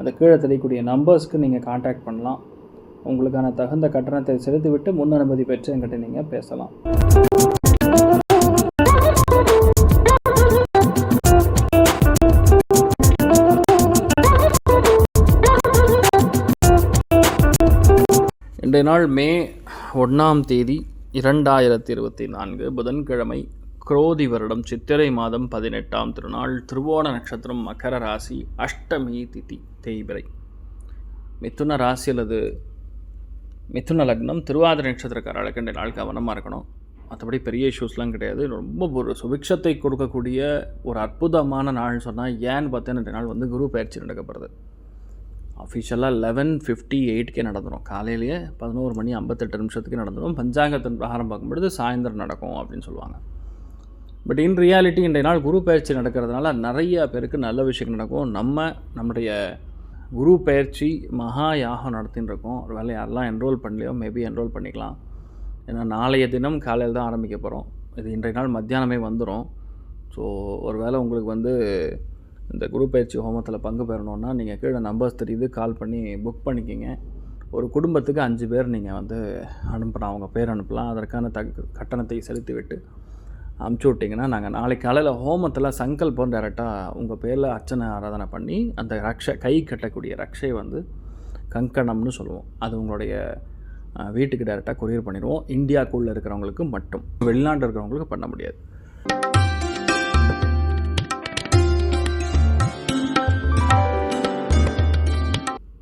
அந்த கீழே தெரியக்கூடிய நம்பர்ஸ்க்கு நீங்கள் காண்டாக்ட் பண்ணலாம். உங்களுக்கான தகுந்த கட்டணத்தை செலுத்திவிட்டு முன் அனுமதி பெற்று என்கிட்ட நீங்கள் பேசலாம். இன்றைய நாள் மே ஒன்றாம் தேதி இரண்டாயிரத்தி இருபத்தி நான்கு புதன்கிழமை. குரோதி வருடம் சித்திரை மாதம் பதினெட்டாம் திருநாள் திருவோண நட்சத்திரம் மகர ராசி அஷ்டமி திதி தேய்பிரை. மிதுன ராசி அல்லது மிதுன லக்னம் திருவாதிரை நட்சத்திரக்கார அழகண்ட நாள் கவனமாக இருக்கணும். மற்றபடி பெரிய இஷ்யூஸ்லாம் கிடையாது. ரொம்ப ஒரு சுபிக்ஷத்தை கொடுக்கக்கூடிய ஒரு அற்புதமான நாள்னு சொன்னால் ஏன்னு பார்த்தா ரெண்டு நாள் வந்து குரு பயிற்சி நடக்கப்படுது. அஃபிஷியலாக லெவன் ஃபிஃப்டி எயிட்கே நடந்துடும் காலையிலேயே பதினோரு மணி ஐம்பத்தெட்டு நிமிஷத்துக்கு நடந்துடும் பஞ்சாங்கத்தின் பிரகாரம் பார்க்கும்பொழுது சாயந்தரம் நடக்கும் அப்படின்னு சொல்லுவாங்க. பட் இன் ரியாலிட்டி இன்றைய நாள் குரு பயிற்சி நடக்கிறதுனால நிறைய பேருக்கு நல்ல விஷயங்கள் நடக்கும். நம்ம நம்முடைய குரு பயிற்சி மகா யாகம் நடத்தின்னு இருக்கோம். ஒரு வேலை யாரெல்லாம் என்ரோல் பண்ணலையோ மேபி என்ரோல் பண்ணிக்கலாம். ஏன்னா நாளைய தினம் காலையில் தான் ஆரம்பிக்க போகிறோம் இது இன்றைய நாள் மத்தியானமே வந்துடும் ஸோ ஒரு வேளை உங்களுக்கு வந்து இந்த குரு பயிற்சி ஹோமத்தில் பங்கு பெறணுன்னா நீங்கள் கீழே நம்பர்ஸ் தெரியுது கால் பண்ணி புக் பண்ணிக்கிங்க. ஒரு குடும்பத்துக்கு அஞ்சு பேர் நீங்கள் வந்து அனுப்பலாம். அவங்க பேர் அனுப்பலாம். அதற்கான த கட்டணத்தை செலுத்திவிட்டு அமுச்சு விட்டிங்கன்னா நாங்கள் நாளைக்கு காலையில் ஹோமத்தில் சங்கல்பம் டேரெக்டாக உங்கள் பேரில் அர்ச்சனை ஆராதனை பண்ணி அந்த ரக்ஷை கை கட்டக்கூடிய ரக்ஷை வந்து கங்கணம்னு சொல்லுவோம். அது உங்களுடைய வீட்டுக்கு டேரெக்டாக கொரியர் பண்ணிடுவோம். இந்தியாக்குள்ளே இருக்கிறவங்களுக்கு மட்டும். வெளிநாட்டில் இருக்கிறவங்களுக்கு பண்ண முடியாது.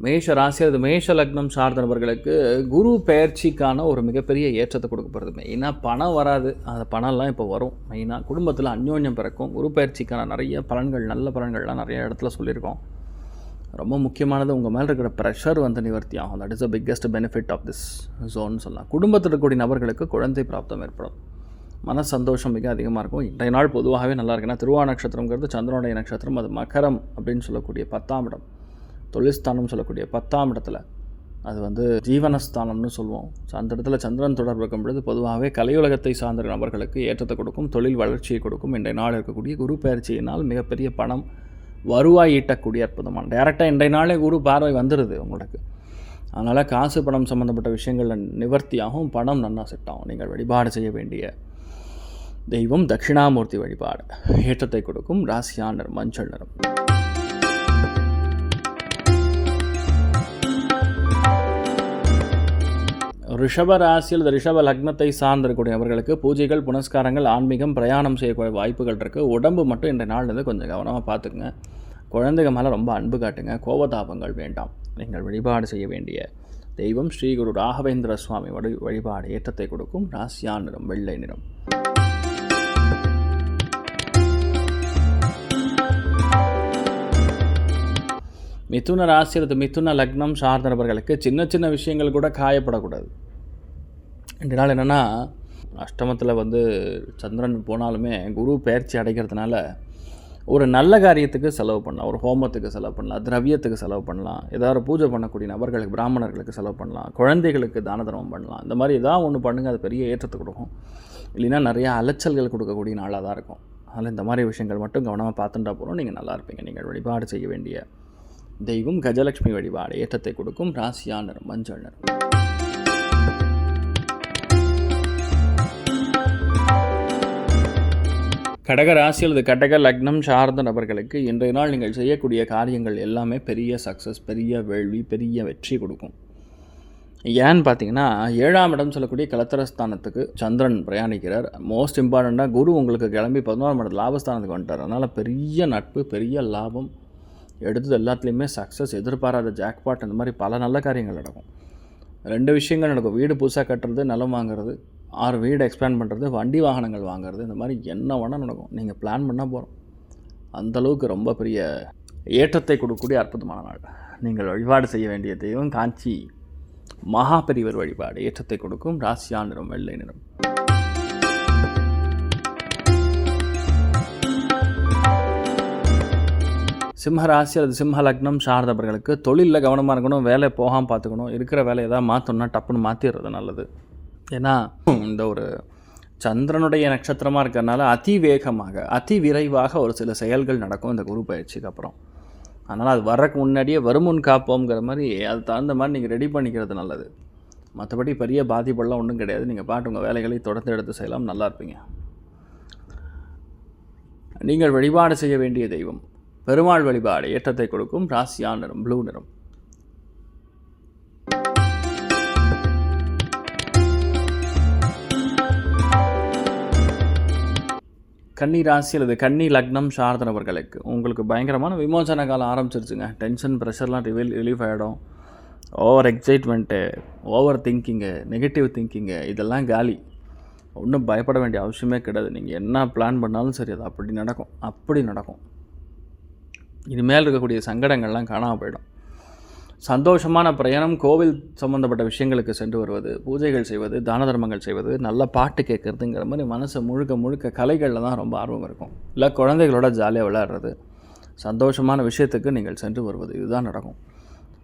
மேஷ ராசி அது மேஷ லக்னம் சார்ந்த நபர்களுக்கு குரு பெயர்ச்சிக்கான ஒரு மிகப்பெரிய ஏற்றத்தை கொடுக்க போகிறது மெயினாக பணம் வராது. அந்த பணம்லாம் இப்போ வரும். மெயினாக குடும்பத்தில் அந்யோன்யம் பிறக்கும். குரு பயிற்சிக்கான நிறைய பலன்கள் நல்ல பலன்கள்லாம் நிறைய இடத்துல சொல்லியிருக்கோம். ரொம்ப முக்கியமானது உங்கள் மேலே இருக்கிற ப்ரெஷர் வந்து நிவர்த்தி ஆகும். That is the biggest benefit of this zone சொல்லலாம். குடும்பத்தில் இருக்கக்கூடிய நபர்களுக்கு குழந்தை பிராப்தம் ஏற்படும். மன சந்தோஷம் மிக அதிகமாக இருக்கும். இன்றைய நாள் பொதுவாகவே நல்லா இருக்குன்னா திருவா நட்சத்திரங்கிறது சந்திரனுடைய நட்சத்திரம். அது மகரம் அப்படின்னு சொல்லக்கூடிய பத்தாம் இடம். தொழில்ஸ்தானம் சொல்லக்கூடிய பத்தாம் இடத்துல. அது வந்து ஜீவனஸ்தானம்னு சொல்லுவோம். ஸோ அந்த இடத்துல சந்திரன் தொடர்பு இருக்கும் பொழுது பொதுவாகவே கலையுலகத்தை சார்ந்த நபர்களுக்கு ஏற்றத்தை கொடுக்கும் தொழில் வளர்ச்சியை கொடுக்கும். இன்றைய நாள் இருக்கக்கூடிய குரு பயிற்சியினால் மிகப்பெரிய பணம் வருவாய் ஈட்டக்கூடிய அற்புதமான டேரெக்டாக இன்றைய நாளே குரு பார்வை வந்துடுது உங்களுக்கு. அதனால் காசு பணம் சம்மந்தப்பட்ட விஷயங்களில் நிவர்த்தியாகவும் பணம் நன்னா செட் ஆகும். நீங்கள் வழிபாடு செய்ய வேண்டிய தெய்வம் தட்சிணாமூர்த்தி வழிபாடு. ஏற்றத்தை கொடுக்கும் ராசியா நிறம் மஞ்சள் நிறம். ரிஷப ராசியில் இந்த ரிஷப லக்னத்தை சார்ந்திருக்கக்கூடியவர்களுக்கு பூஜைகள் புனஸ்காரங்கள் ஆன்மீகம் பிரயாணம் செய்யக்கூடிய வாய்ப்புகள் இருக்குது உடம்பு மட்டும் இந்த நாள் வந்து கொஞ்சம் கவனமாக பார்த்துக்குங்க குழந்தைங்க மேலே ரொம்ப அன்பு காட்டுங்க. கோபதாபங்கள் வேண்டாம். நீங்கள் வழிபாடு செய்ய வேண்டிய தெய்வம் ஸ்ரீ குரு ராகவேந்திர சுவாமி வழி வழிபாடு ஏற்றத்தை கொடுக்கும் ராசியான் நிறம் வெள்ளை நிறம். மிதுன ராசி அல்லது மிதுன லக்னம் சார்ந்தவர்களுக்கு சின்ன சின்ன விஷயங்கள் கூட காயப்படக்கூடாது. ரெண்டு நாள் என்னென்னா அஷ்டமத்தில் வந்து சந்திரன் போனாலுமே குரு பயிற்சி அடைக்கிறதுனால ஒரு நல்ல காரியத்துக்கு செலவு பண்ணலாம். ஒரு ஹோமத்துக்கு செலவு பண்ணலாம். திரவியத்துக்கு செலவு பண்ணலாம். ஏதாவது பூஜை பண்ணக்கூடிய நபர்களுக்கு பிராமணர்களுக்கு செலவு பண்ணலாம். குழந்தைகளுக்கு தான தர்மம் பண்ணலாம். இந்த மாதிரி ஏதாவது ஒன்று பண்ணுங்கள் அது பெரிய ஏற்றத்தை கொடுக்கும். இல்லைன்னா நிறையா அலைச்சல்கள் கொடுக்கக்கூடிய நாளாக தான் இருக்கும். அதனால் இந்த மாதிரி விஷயங்கள் மட்டும் கவனமாக பார்த்துட்டா போகிறோம் நீங்கள் நல்லா இருப்பீங்க. நீங்கள் வழிபாடு செய்ய வேண்டிய தெய்வம் கஜலட்சுமி வழிபாடு ஏற்றத்தை கொடுக்கும். ராசியானர் மஞ்சள் நிறம். கடக ராசி அல்லது கடக லக்னம் சார்ந்த நபர்களுக்கு இன்றைய நாள் நீங்கள் செய்யக்கூடிய காரியங்கள் எல்லாமே பெரிய சக்ஸஸ் பெரிய வேள்வி பெரிய வெற்றி கொடுக்கும். ஏன்னு பார்த்தீங்கன்னா ஏழாம் இடம் சொல்லக்கூடிய கலத்தரஸ்தானத்துக்கு சந்திரன் பிரயாணிக்கிறார். மோஸ்ட் இம்பார்ட்டண்ட்டாக குரு உங்களுக்கு கிளம்பி பதினோராம் இடத்து லாபஸ்தானத்துக்கு வந்துட்டார். அதனால் பெரிய நட்பு பெரிய லாபம். எடுத்தது எல்லாத்துலேயுமே சக்ஸஸ் எதிர்பாராத ஜாக்பாட் இந்த மாதிரி பல நல்ல காரியங்கள் நடக்கும். ரெண்டு விஷயங்கள் நடக்கும். வீடு புதுசாக கட்டுறது நிலம் வாங்குறது ஆறு வீடு எக்ஸ்பேண்ட் பண்ணுறது வண்டி வாகனங்கள் வாங்குறது இந்த மாதிரி என்ன வேணால் நடக்கும். நீங்கள் பிளான் பண்ணால் போகிறோம் அந்தளவுக்கு ரொம்ப பெரிய ஏற்றத்தை கொடுக்கக்கூடிய அற்புதமான நாள். நீங்கள் வழிபாடு செய்ய வேண்டிய தெய்வம் காஞ்சி. மகாபெரிவர் வழிபாடு ஏற்றத்தை கொடுக்கும். ராசியா நிறம் வெள்ளை நிறம். சிம்ம ராசி அல்லது சிம்ம லக்னம் சார்ந்தவர்களுக்கு தொழிலில் கவனமாக இருக்கணும் வேலை போகாமல் பார்த்துக்கணும் இருக்கிற வேலையை ஏதாவது மாற்றணும்னா டப்புன்னு மாற்றிடுறது நல்லது. ஏன்னா இந்த ஒரு சந்திரனுடைய நட்சத்திரமாக இருக்கிறனால அதிவேகமாக அதி விரைவாக ஒரு சில செயல்கள் நடக்கும் இந்த குரு பயிற்சிக்கு அப்புறம். அதனால் அது வர்றதுக்கு முன்னாடியே வருமுன் காப்போங்கிற மாதிரி அது தகுந்த மாதிரி நீங்கள் ரெடி பண்ணிக்கிறது நல்லது. மற்றபடி பெரிய பாதிப்பெல்லாம் ஒன்றும் கிடையாது. நீங்கள் பாட்டு உங்கள் வேலைகளை தொடர்ந்து எடுத்து செய்யலாம் நல்லா இருப்பீங்க. நீங்கள் வழிபாடு செய்ய வேண்டிய தெய்வம். பெருமாள் வழிபாடு ஏற்றத்தை கொடுக்கும். ராசியா நிறம் ப்ளூ நிறம். கன்னி ராசி அல்லது கன்னி லக்னம் சார்ந்தவர்களுக்கு உங்களுக்கு பயங்கரமான விமோசன காலம் ஆரம்பிச்சிருச்சுங்க. டென்ஷன் ப்ரெஷர்லாம் ரிவீல் ரிலீஃப் ஆகிடும் over excitement over thinking negative thinking இதெல்லாம் காலி. ஒன்றும் பயப்பட வேண்டிய அவசியமே கிடையாது. நீங்கள் என்ன பிளான் பண்ணாலும் சரி அது அப்படி நடக்கும். அப்படி நடக்கும். இனிமேல் இருக்கக்கூடிய சங்கடங்கள்லாம் காணாமல் போயிடும். சந்தோஷமான பிரயாணம் கோவில் சம்மந்தப்பட்ட விஷயங்களுக்கு சென்று வருவது பூஜைகள் செய்வது தான தர்மங்கள் செய்வது நல்ல பாட்டு கேட்குறதுங்கிற மாதிரி மனசை முழுக்க முழுக்க கலைகளில் தான் ரொம்ப ஆர்வம் இருக்கும். இல்லை குழந்தைகளோட ஜாலியாக விளையாடுறது. சந்தோஷமான விஷயத்துக்கு நீங்கள் சென்று வருவது இதுதான் நடக்கும்.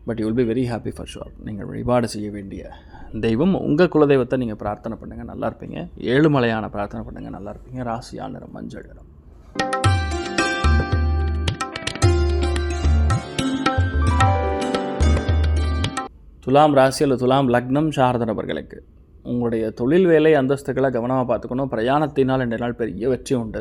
But you will be very happy for sure நீங்கள் வழிபாடு செய்ய வேண்டிய தெய்வம் உங்கள் குலதெய்வத்தை நீங்கள் பிரார்த்தனை பண்ணுங்கள் நல்லா இருப்பீங்க. ஏழுமலையான பிரார்த்தனை பண்ணுங்கள் நல்லா இருப்பீங்க. ராசியா நிறம் மஞ்சள் நிறம். துலாம் ராசி அல்லது துலாம் லக்னம் சார்ந்த நபர்களுக்கு உங்களுடைய தொழில் வேலை அந்தஸ்துக்களை கவனமாக பார்த்துக்கணும். பிரயாணத்தினால் ரெண்டு நாள் பெரிய வெற்றி உண்டு.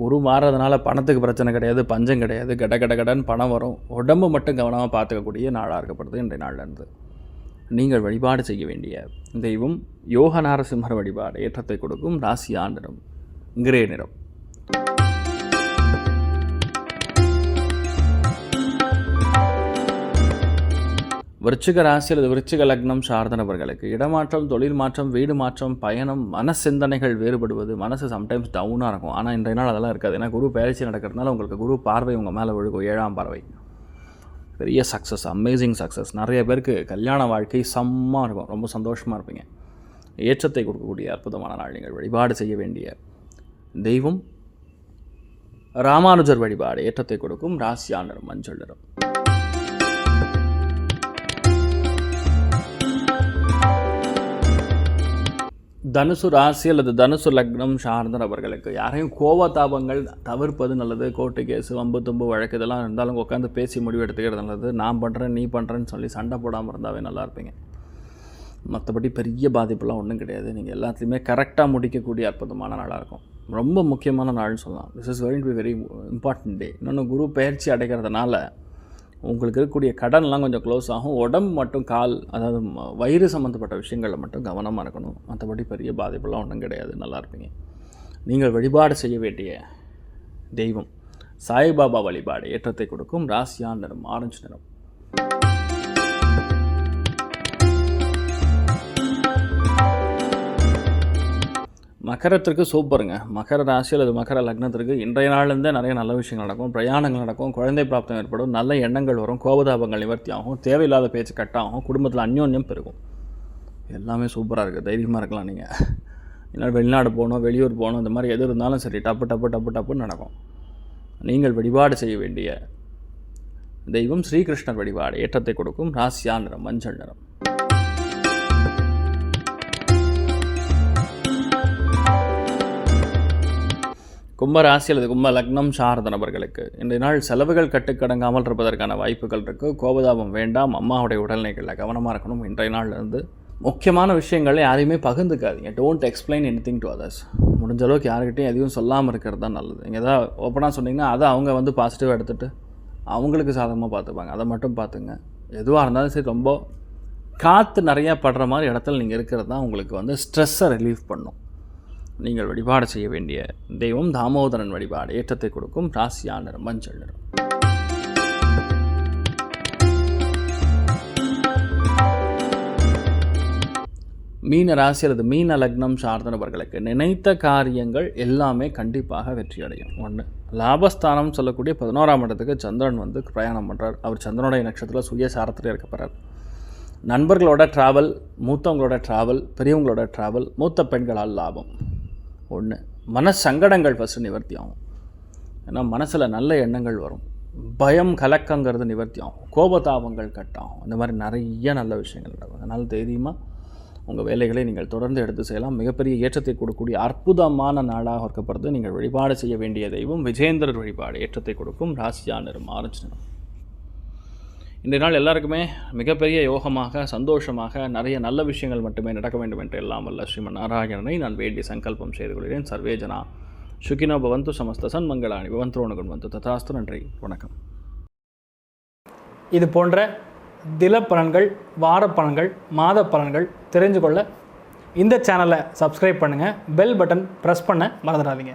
குரு மாறுறதுனால பணத்துக்கு பிரச்சனை கிடையாது பஞ்சம் கிடையாது கட கட கடன் பணம் வரும். உடம்பு மட்டும் கவனமாக பார்த்துக்கக்கூடிய நாளாக இருக்கப்படுது இன்றைய நாளிலிருந்து நீங்கள் வழிபாடு செய்ய வேண்டிய தெய்வம் யோக நாரசிம்மர் வழிபாடு ஏற்றத்தை கொடுக்கும் ராசி ஆண்டிடம் கிரே நிறம். விருச்சிக ராசி அல்லது விருச்சிக லக்னம் சார்ந்த நபர்களுக்கு இடமாற்றம் தொழில் மாற்றம் வீடு மாற்றம் பயணம் மன சிந்தனைகள் வேறுபடுவது மனசு சம்டைம்ஸ் டவுனாக இருக்கும். ஆனால் இன்றைய நாள் அதெல்லாம் இருக்காது. ஏன்னா குரு பயிற்சி நடக்கிறதுனால உங்களுக்கு குரு பார்வை உங்கள் மேலே விழுகும். ஏழாம் பார்வை. பெரிய சக்ஸஸ் அமேசிங் சக்ஸஸ் நிறைய பேருக்கு கல்யாண வாழ்க்கை செம்மாக இருக்கும். ரொம்ப சந்தோஷமாக இருப்பீங்க. ஏற்றத்தை கொடுக்கக்கூடிய அற்புதமான நாள். நீங்கள் வழிபாடு செய்ய வேண்டிய தெய்வம். ராமானுஜர் வழிபாடு ஏற்றத்தை கொடுக்கும். ராசியானரும் மஞ்சள் நிறம். தனுசு ராசி அல்லது தனுசு லக்னம் சார்ந்த நபர்களுக்கு யாரையும் கோவதாபங்கள் தவிர்ப்பது நல்லது. கோர்ட்டு கேஸு வம்பு தும்பு வழக்கு இதெல்லாம் இருந்தாலும் உட்காந்து பேசி முடிவு எடுத்துக்கிறது நல்லது. நான் பண்ணுறேன் நீ பண்ணுறேன்னு சொல்லி சண்டை போடாமல் இருந்தாவே நல்லா இருப்பீங்க. மற்றபடி பெரிய பாதிப்புலாம் ஒன்றும் கிடையாது. நீங்கள் எல்லாத்துலேயுமே கரெக்டாக முடிக்கக்கூடிய அற்புதமான நாளாக இருக்கும். ரொம்ப முக்கியமான நாள்னு சொல்லலாம். This is very to very important day இன்னொன்று குரு பயிற்சி அடைக்கிறதுனால உங்களுக்கு இருக்கக்கூடிய கடன்லாம் கொஞ்சம் க்ளோஸ் ஆகும். உடம்பு மட்டும் கால் அதாவது வயிறு சம்மந்தப்பட்ட விஷயங்களில் மட்டும் கவனமாக இருக்கணும். மற்றபடி பெரிய பாதிப்புலாம் ஒன்றும் கிடையாது. நல்லா இருப்பீங்க. நீங்கள் வழிபாடு செய்ய வேண்டிய தெய்வம் சாய்பாபா வழிபாடு ஏற்றத்தை கொடுக்கும். ராசியான் நிறம் ஆரஞ்சு நிறம். மகரத்திற்கு சூப்பருங்க. மகர ராசி அல்லது மகர லக்னத்திற்கு இன்றைய நாள்லேருந்தே நிறைய நல்ல விஷயங்கள் நடக்கும். பிரயாணங்கள் நடக்கும். குழந்தை பிராப்தம் ஏற்படும். நல்ல எண்ணங்கள் வரும். கோபதாபங்கள் நிவர்த்தி ஆகும் தேவையில்லாத பேச்சு கட்டாகும். குடும்பத்தில் அந்யோன்யம் பெருகும். எல்லாமே சூப்பராக இருக்குது தைரியமாக இருக்கலாம் நீங்கள் இல்லை வெளிநாடு போகணும் வெளியூர் போகணும் இந்த மாதிரி எது இருந்தாலும் சரி டப்பு டப்பு டப்பு டப்புன்னு நடக்கும். நீங்கள் வழிபாடு செய்ய வேண்டிய தெய்வம் ஸ்ரீகிருஷ்ணர் வழிபாடு. ஏற்றத்தை கொடுக்கும். ராசியா நிறம் மஞ்சள் நிறம். கும்ப ராசி அல்லது கும்ப லக்னம் சார்ந்த நபர்களுக்கு. இன்றைய நாள் செலவுகள் கட்டுக்கடங்காமல் இருப்பதற்கான வாய்ப்புகள் இருக்குது கோபதாபம் வேண்டாம். அம்மாவுடைய உடல்நிலைகளில் கவனமாக இருக்கணும். இன்றைய நாள்லேருந்து முக்கியமான விஷயங்களை யாரையுமே பகிர்ந்துக்காதீங்க. Don't explain anything to others முடிஞ்ச அளவுக்கு யாருக்கிட்டையும் எதுவும் சொல்லாமல் இருக்கிறது தான் நல்லது. நீங்கள் எதாவது ஓப்பனாக சொன்னீங்கன்னா அதை அவங்க வந்து பாசிட்டிவாக எடுத்துகிட்டு அவங்களுக்கு சாதகமாக பார்த்துப்பாங்க. அதை மட்டும் பார்த்துங்க. எதுவாக இருந்தாலும் சரி ரொம்ப காற்று நிறையா படுற மாதிரி இடத்துல நீங்கள் இருக்கிறது தான் உங்களுக்கு வந்து ஸ்ட்ரெஸ்ஸை ரிலீஃப் பண்ணும். நீங்கள் வழிபாடு செய்ய வேண்டிய தெய்வம் தாமோதரன் வழிபாடு. ஏற்றத்தை கொடுக்கும் ராசியா நிறம் மஞ்சள் நிறம் மீன ராசி அல்லது மீன லக்னம் சார்ந்தவர்களுக்கு நினைத்த காரியங்கள் எல்லாமே கண்டிப்பாக வெற்றி அடையும் ஒன்று லாபஸ்தானம் சொல்லக்கூடிய பதினோராம் இடத்துக்கு சந்திரன் வந்து பிரயாணம் பண்ணுறார் அவர் சந்திரனுடைய நட்சத்திரத்தில் சுயசாரத்தில் இருக்க போகிறார் நண்பர்களோட ட்ராவல் மூத்தவங்களோட ட்ராவல் பெரியவங்களோட ட்ராவல் மூத்த பெண்களால் லாபம். ஒன்று மன சங்கடங்கள் ஃபஸ்ட்டு நிவர்த்தி ஆகும். ஏன்னா மனசில் நல்ல எண்ணங்கள் வரும். பயம் கலக்கங்கிறது நிவர்த்தி ஆகும். கோபதாபங்கள் கட்டாகும் இந்த மாதிரி நிறைய நல்ல விஷயங்கள் நடக்கும். அதனால் தைரியமாக உங்கள் வேலைகளை நீங்கள் தொடர்ந்து எடுத்து செய்யலாம். மிகப்பெரிய ஏற்றத்தை கொடுக்கக்கூடிய அற்புதமான நாளாக இருக்கப்படுறது நீங்கள் வழிபாடு செய்ய வேண்டிய தெய்வம் விஜேந்திரர் வழிபாடு. ஏற்றத்தை கொடுக்கும் ராசியா நிறம் ஆரஞ்சு நிறம் இன்றைய நாள் எல்லாருக்குமே மிகப்பெரிய யோகமாக சந்தோஷமாக நிறைய நல்ல விஷயங்கள் மட்டுமே நடக்க வேண்டும் என்று எல்லாம் வல்ல ஸ்ரீமன் நாராயணனை நான் வேண்டி சங்கல்பம் செய்து கொள்கிறேன். சர்வேஜனா சுகினோ பவந்து சமஸ்த சன்மங்களாணி பவந்தோணுகன் வந்து ததாஸ்து. நன்றி. வணக்கம். இது போன்ற தில பலன்கள் வார பலன்கள் மாத பலன்கள் தெரிஞ்சு கொள்ள இந்த சேனலை சப்ஸ்கிரைப் பண்ணுங்கள் பெல் பட்டன் ப்ரெஸ் பண்ண மறந்துடாதீங்க.